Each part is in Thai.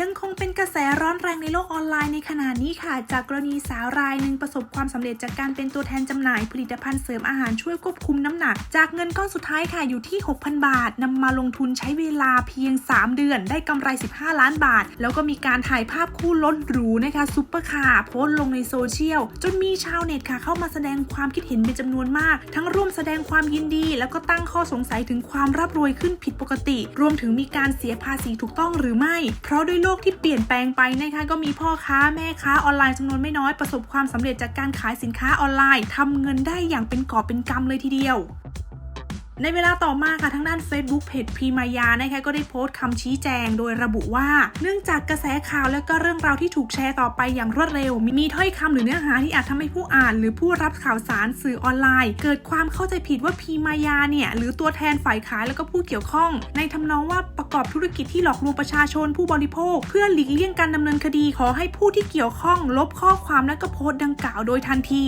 ยังคงเป็นกระแสร้อนแรงในโลกออนไลน์ในขณะนี้ค่ะ จากกรณีสาวรายหนึ่งประสบความสำเร็จจากการเป็นตัวแทนจำหน่ายผลิตภัณฑ์เสริมอาหารช่วยควบคุมน้ำหนัก จากเงินก้อนสุดท้ายค่ะอยู่ที่ 6,000 บาทนำมาลงทุนใช้เวลาเพียง 3 เดือน ได้กำไร 15 ล้านบาท แล้วก็มีการถ่ายภาพคู่รถหรูนะคะซุปเปอร์คาร์โพสต์ลงในโซเชียล จนมีชาวเน็ตค่ะเข้ามาแสดงความคิดเห็นเป็นจำนวนมาก ทั้งร่วมแสดงความยินดี แล้วก็ตั้งข้อสงสัยถึงความร่ำรวยขึ้นผิดปกติ รวมถึงมีการเสียภาษีถูกต้องหรือไม่ เพราะด้วยโลกที่เปลี่ยนแปลงไปนะคะก็มีพ่อค้าแม่ค้าออนไลน์จำนวนไม่น้อยประสบความสำเร็จจากการขายสินค้าออนไลน์ทำเงินได้อย่างเป็นกอบเป็นกำเลยทีเดียว ในเวลาต่อมาค่ะทางด้าน Facebook เพจพีมายานะคะก็ได้โพสต์คำชี้แจงโดยระบุว่า เนื่องจากกระแสข่าวและก็เรื่องราวที่ถูกแชร์ต่อไปอย่างรวดเร็ว มีถ้อยคำหรือเนื้อหาที่อาจทำให้ผู้อ่าน หรือผู้รับข่าวสารสื่อออนไลน์ เกิดความเข้าใจผิดว่าพีมายาเนี่ยหรือตัวแทนฝ่ายขายแล้วก็ผู้เกี่ยวข้อง ในทำนองว่าประกอบธุรกิจที่หลอกลวงประชาชนผู้บริโภค เพื่อหลีกเลี่ยงการดำเนินคดีขอให้ผู้ที่เกี่ยวข้อง ลบข้อความและก็โพสต์ดังกล่าวโดยทันที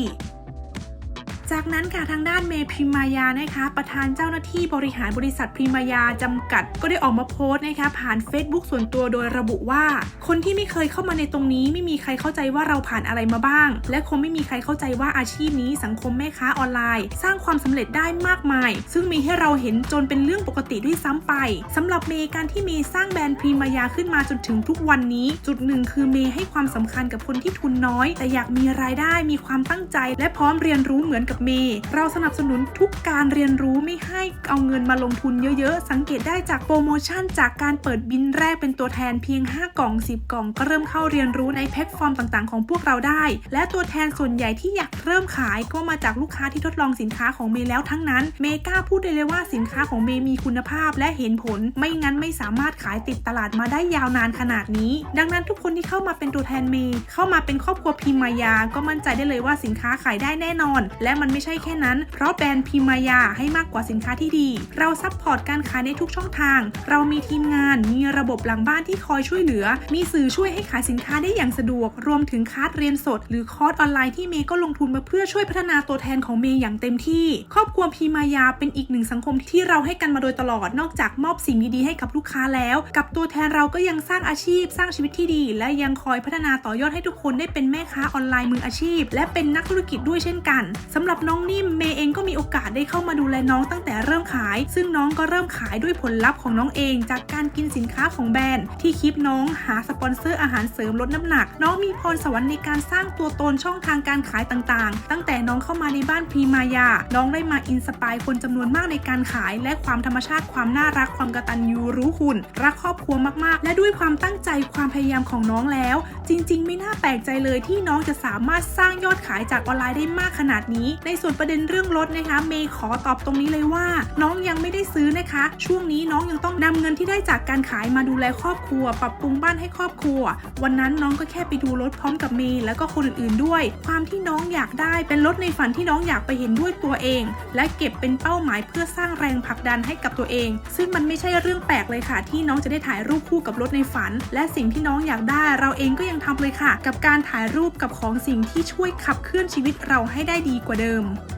จากนั้นค่ะทางด้านเมย์พริมายานะคะประธานเจ้าหน้าที่บริหารบริษัทพริมายาจำกัด ก็ได้ออกมาโพสต์นะคะผ่าน Facebook ส่วนตัวโดยระบุว่า คนที่ไม่เคยเข้ามาในตรงนี้ ไม่มีใครเข้าใจว่าเราผ่านอะไรมาบ้าง และคงไม่มีใครเข้าใจว่าอาชีพนี้สังคมแม่ค้าออนไลน์ สร้างความสำเร็จได้มากมาย ซึ่งมีให้เราเห็นจนเป็นเรื่องปกติด้วยซ้ำไปสำหรับเมย์การที่เมย์สร้างแบรนด์พริมายาขึ้นมาจนถึงทุกวันนี้ จุดหนึ่งคือเมย์ให้ความสำคัญกับคนที่ทุนน้อย แต่อยากมีรายได้มีความตั้งใจ และพร้อมเรียนรู้เหมือนกับเมย์เราสนับสนุนทุกการเรียนรู้ไม่ให้เอาเงินมาลงทุนเยอะๆ สังเกตได้จากโปรโมชั่น จากการเปิดบินแรกเป็นตัวแทนเพียง 5 กล่อง 10 กล่อง ก็เริ่มเข้าเรียนรู้ในแพลตฟอร์มต่างๆ ของพวกเราได้ และตัวแทนส่วนใหญ่ที่อยากเริ่มขายก็มาจากลูกค้าที่ทดลองสินค้าของเมย์แล้วทั้งนั้น เมย์กล้าพูดได้เลยว่าสินค้าของเมย์มีคุณภาพและเห็นผล ไม่งั้นไม่สามารถขายติดตลาดมาได้ยาวนานขนาดนี้ ดังนั้นทุกคนที่เข้ามาเป็นตัวแทนเมย์เข้ามาเป็นครอบครัวพิมมายา ก็มั่นใจได้เลยว่าสินค้าขายได้แน่นอน และมันไม่ใช่แค่นั้น เพราะแบรนด์พิมายาให้มากกว่าสินค้าที่ดี เราซัพพอร์ตการขายในทุกช่องทาง เรามีทีมงาน มีระบบหลังบ้านที่คอยช่วยเหลือ มีสื่อช่วยให้ขายสินค้าได้อย่างสะดวก รวมถึงคลาสเรียนสด หรือคอร์สออนไลน์ที่เมย์ก็ลงทุนมาเพื่อช่วยพัฒนาตัวแทนของเมย์อย่างเต็มที่ ครอบครัวพีมายาเป็นอีกหนึ่งสังคมที่เราให้กันมาโดยตลอด นอกจากมอบสิ่งดีๆให้กับลูกค้าแล้ว กับตัวแทนเราก็ยังสร้างอาชีพ สร้างชีวิตที่ดี และยังคอยพัฒนาต่อยอดให้ทุกคนได้เป็นแม่ค้าออนไลน์มืออาชีพ และเป็นนักธุรกิจด้วยเช่นกันสำหรับน้องนิ่มเมย์เองก็มีโอกาสได้เข้ามาดูแลน้องตั้งแต่เริ่มขาย ซึ่งน้องก็เริ่มขายด้วยผลลัพธ์ของน้องเอง จากการกินสินค้าของแบรนด์ ที่คลิปน้องหาสปอนเซอร์อาหารเสริมลดน้ำหนัก น้องมีพรสวรรค์ในการสร้างตัวตนช่องทางการขายต่างๆ ตั้งแต่น้องเข้ามาในบ้านพรีมายา น้องได้มาอินสปายคนจำนวนมากในการขาย และความธรรมชาติความน่ารักความกตัญญูรู้คุณ รักครอบครัวมากๆ และด้วยความตั้งใจความพยายามของน้องแล้ว จริง ๆ ไม่น่าแปลกใจเลยที่น้องจะสามารถสร้างยอดขายจากออนไลน์ได้มากขนาดนี้ ในในส่วนประเด็นเรื่องลดนะคะ เมย์ขอตอบตรงนี้เลยว่า น้องยังไม่ได้ซื้อนะคะ ช่วงนี้น้องยังต้องนำเงินที่ได้จากการขายมาดูแลครอบครัว ปรับปรุงบ้านให้ครอบครัว วันนั้นน้องก็แค่ไปดูรถพร้อมกับเมย์แล้วก็คนอื่นๆด้วย ความที่น้องอยากได้เป็นรถในฝันที่น้องอยากไปเห็นด้วยตัวเอง และเก็บเป็นเป้าหมายเพื่อสร้างแรงผลักดันให้กับตัวเอง ซึ่งมันไม่ใช่เรื่องแปลกเลยค่ะ ที่น้องจะได้ถ่ายรูปคู่กับรถในฝัน และสิ่งที่น้องอยากได้ เราเองก็ยังทำเลยค่ะ กับการถ่ายรูปกับของสิ่งที่ช่วยขับเคลื่อนชีวิตเราให้ได้ดีกว่าเดิม Boom.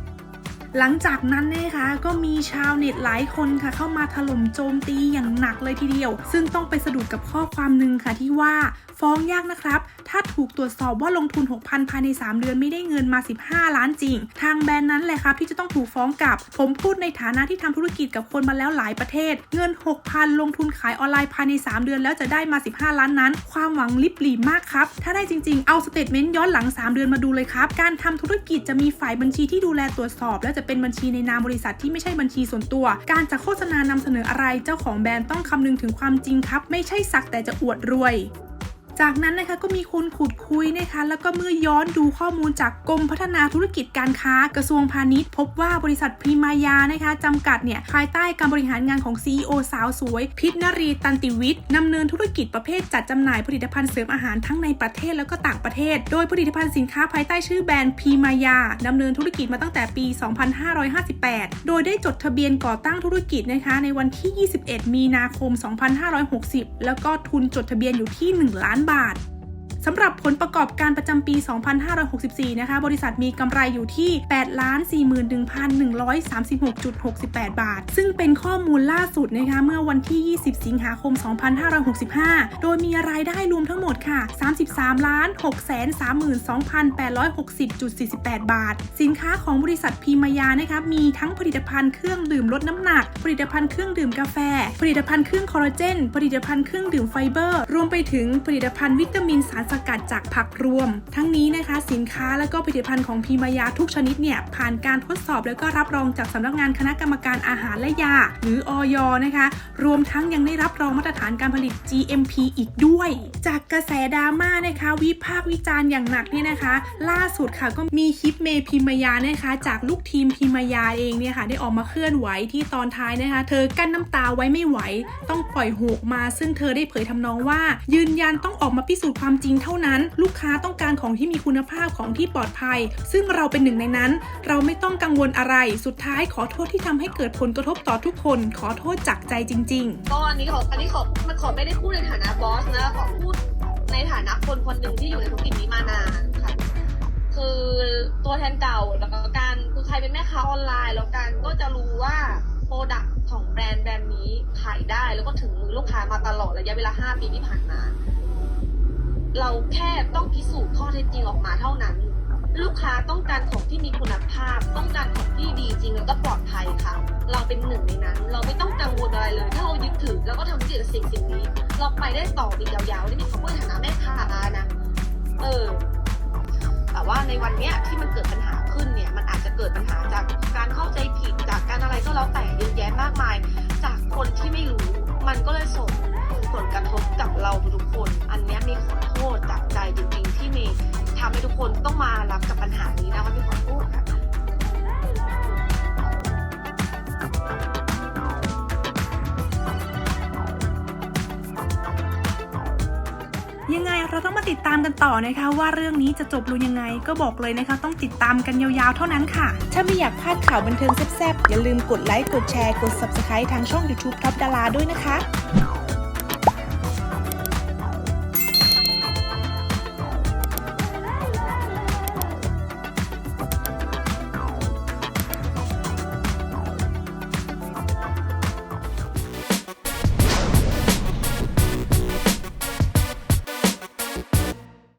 หลังจากนั้นนะคะก็มีชาวเน็ตหลายคนค่ะ เข้ามาถล่มโจมตีอย่างหนักเลยทีเดียว ซึ่งต้องไปสะดุดกับข้อความหนึ่งค่ะที่ว่าฟ้องยากนะครับ ถ้าถูกตรวจสอบว่าลงทุน 6,000 ภายใน 3 เดือนไม่ได้เงินมา 15 ล้านจริง ทางแบรนด์นั้นแหละครับที่จะต้องถูกฟ้องกลับ ผมพูดในฐานะที่ทำธุรกิจกับคนมาแล้วหลายประเทศ เงิน 6,000 ลงทุนขายออนไลน์ภายใน 3 เดือนแล้วจะได้มา 15 ล้านนั้น ความหวังลิบหลีมากครับ ถ้าได้จริง ๆ เอาสเตทเมนต์ย้อนหลัง 3 เดือนมาดูเลยครับ การทำธุรกิจจะมีฝ่ายบัญชีที่ดูแลตรวจสอบ และจะเป็นบัญชีในนามบริษัทที่ไม่ใช่บัญชีส่วนตัว การจะโฆษณานำเสนออะไรเจ้าของแบรนด์ต้องคำนึงถึงความจริงครับ ไม่ใช่สักแต่จะอวดรวย จากนั้นนะคะก็มีคนขุดคุยนะคะ แล้วก็เมื่อย้อนดูข้อมูลจากกรมพัฒนาธุรกิจการค้ากระทรวงพาณิชย์ พบว่าบริษัทพรีมายานะคะจำกัดเนี่ยภายใต้การบริหารงานของ CEO สาวสวย พิษนรีตันติวิทย์ดำเนินธุรกิจประเภทจัดจำหน่ายผลิตภัณฑ์เสริมอาหารทั้งในประเทศแล้วก็ต่างประเทศ โดยผลิตภัณฑ์สินค้าภายใต้ชื่อแบรนด์พรีมายาดำเนินธุรกิจมาตั้งแต่ปี 2558 โดยได้จดทะเบียนก่อตั้งธุรกิจนะคะในวันที่ 21 มีนาคม 2560 แล้วก็ทุนจดทะเบียนอยู่ที่ 1 ล้านบาทบาท สำหรับผลประกอบการประจำปี 2564 นะคะ บริษัทมีกำไรอยู่ที่841,136.68 บาท ซึ่งเป็นข้อมูลล่าสุดนะคะ เมื่อวันที่ 20 สิงหาคม 2565 โดยมีรายได้รวมทั้งหมดค่ะ 33 ล้าน 632,860.48 บาท สินค้าของบริษัทพีมายานะคะ มีทั้งผลิตภัณฑ์เครื่องดื่มลดน้ำหนัก ผลิตภัณฑ์เครื่องดื่มกาแฟ ผลิตภัณฑ์เครื่องคอลลาเจน ผลิตภัณฑ์เครื่องดื่มไฟเบอร์ รวมไปถึงผลิตภัณฑ์วิตามินสารสกัดจากผักรวม ทั้งนี้นะคะ สินค้าและก็ผลิตภัณฑ์ของพีมายาทุกชนิดเนี่ยผ่านการทดสอบแล้วก็รับรองจากสำนักงานคณะกรรมการอาหารและยา หรืออยนะคะ รวมทั้งยังได้รับรองมาตรฐานการผลิต GMP อีกด้วย จากกระแสดราม่านะคะ วิพากษ์วิจารณ์อย่างหนักเนี่ยนะคะ ล่าสุดค่ะก็มีคลิปเมย์พิมายานะคะ จากลูกทีมพิมายาเองเนี่ยค่ะได้ออกมาเคลื่อนไหวที่ตอนท้ายนะคะ เธอกั้นน้ำตาไว้ไม่ไหว ต้องปล่อยโหกมา ซึ่งเธอได้เผยทำนองว่า ยืนยันต้องออกมาพิสูจน์ความจริงเท่านั้น ลูกค้าต้องการของที่มีคุณภาพของที่ปลอดภัย ซึ่งเราเป็นหนึ่งในนั้น เราไม่ต้องกังวลอะไร สุดท้ายขอโทษที่ทำให้เกิดผลกระทบต่อทุกคน ขอโทษจากใจจริง ๆ ก็อันนี้ขออันนี้ขอมันขอไม่ได้พูดในฐานะบอสนะขอพูดในฐานะคนคนหนึ่งที่อยู่ในธุรกิจนี้มานานค่ะคือตัวแทนเก่าแล้วก็การคือใครเป็นแม่ค้าออนไลน์ แล้วกันก็จะรู้ว่าโปรดักของแบรนด์แบรนด์นี้ขายได้แล้วก็ถึงมือลูกค้ามาตลอดระยะเวลา 5 ปีที่ผ่านมา เราแค่ต้องพิสูจน์ข้อเท็จจริงออกมาเท่านั้น ลูกค้าต้องการของที่มีคุณภาพ ต้องการของที่ดีจริงแล้วก็ปลอดภัยค่ะ เราเป็นหนึ่งในนั้น เราไม่ต้องกังวลอะไรเลย ถ้าเรายึดถือแล้วก็ทำสิ่งสิ่งสิ่งนี้ เราไปได้ต่ออีกยาวๆนี่มีคำพูดในฐานะแม่ค้านะเออแต่ว่าในวันเนี้ยที่มันเกิดปัญหาขึ้นเนี่ยมันอาจจะเกิดปัญหาจากการเข้าใจผิดจากการอะไรก็แล้วแต่เยอะแยะมากมาย จากคนที่ไม่รู้ มันก็เลยส่งผลกระทบกับเราทุกคน อันเนี้ยมีขอ ทำให้ทุกคนต้องมารับกับปัญหานี้นะคะมีขอโทษค่ะยังไงเราต้องมาติดตามกันต่อนะคะ ว่าเรื่องนี้จะจบลงยังไงก็บอกเลยนะคะ ต้องติดตามกันยาวๆเท่านั้นค่ะ ถ้าไม่อยากพลาดข่าวบันเทิงแซ่บๆ อย่าลืมกดไลค์กดแชร์กด Subscribe ทางช่อง YouTube Top ดาราด้วยนะคะ